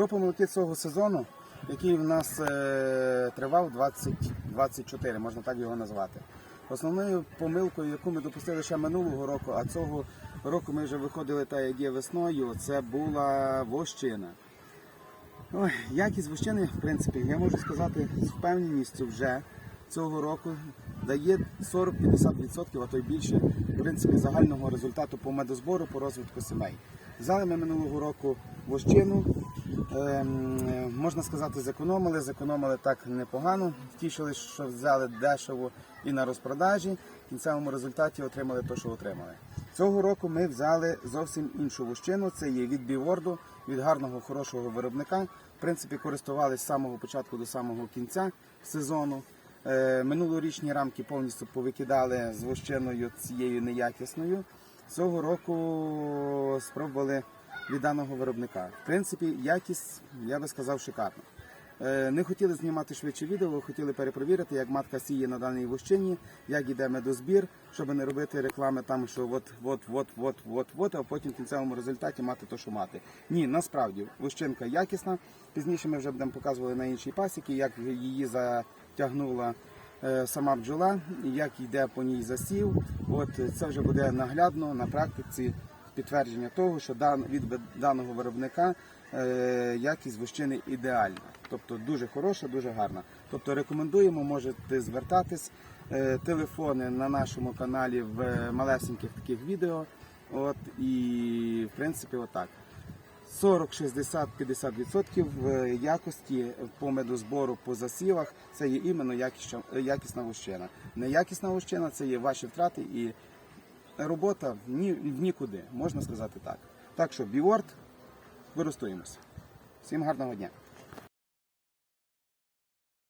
Про помилки цього сезону, який в нас е, тривав 2024, можна так його назвати. Основною помилкою, яку ми допустили ще минулого року, а цього року ми вже виходили та є весною, це була вощина. Ой, якість вощини, в принципі, я можу сказати з впевненістю вже цього року дає 40-50%, а то й більше, в принципі, загального результату по медозбору, по розвитку сімей. Взяли ми минулого року вощину, ем, можна сказати, зекономили, зекономили так непогано, втішили, що взяли дешево і на розпродажі. В кінцевому результаті отримали те, що отримали. Цього року ми взяли зовсім іншу вощину. Це є від біворду, від гарного хорошого виробника. В принципі, користувалися з самого початку до самого кінця сезону. Е, Минулорічні рамки повністю повикидали з вощиною цією неякісною. Цього року спробували від даного виробника. В принципі, якість, я би сказав, шикарна. Е, Не хотіли знімати швидше відео, хотіли перепровірити, як матка сіє на даній вощині, як іде медозбір, щоб не робити реклами там, що от, от, от, от, от, а потім в кінцевому результаті мати то, що мати. Ні, насправді вощинка якісна. Пізніше ми вже будемо показувати на іншій пасіки, як її затягнула е, сама бджола, як йде по ній засів. От це вже буде наглядно на практиці підтвердження того, що від даного виробника е, якість вощини ідеальна. Тобто дуже хороша, дуже гарна. Тобто рекомендуємо, можете звертатись. Е, телефони на нашому каналі в е, малесеньких таких відео. От і в принципі, отак. 40, 60, 50 відсотків е, якості по медозбору по засівах це є іменно якісна вощина. Неякісна вощина це є ваші втрати і робота ні, в нікуди, можна сказати так. Так що Біорд, виростуємося. Всім гарного дня.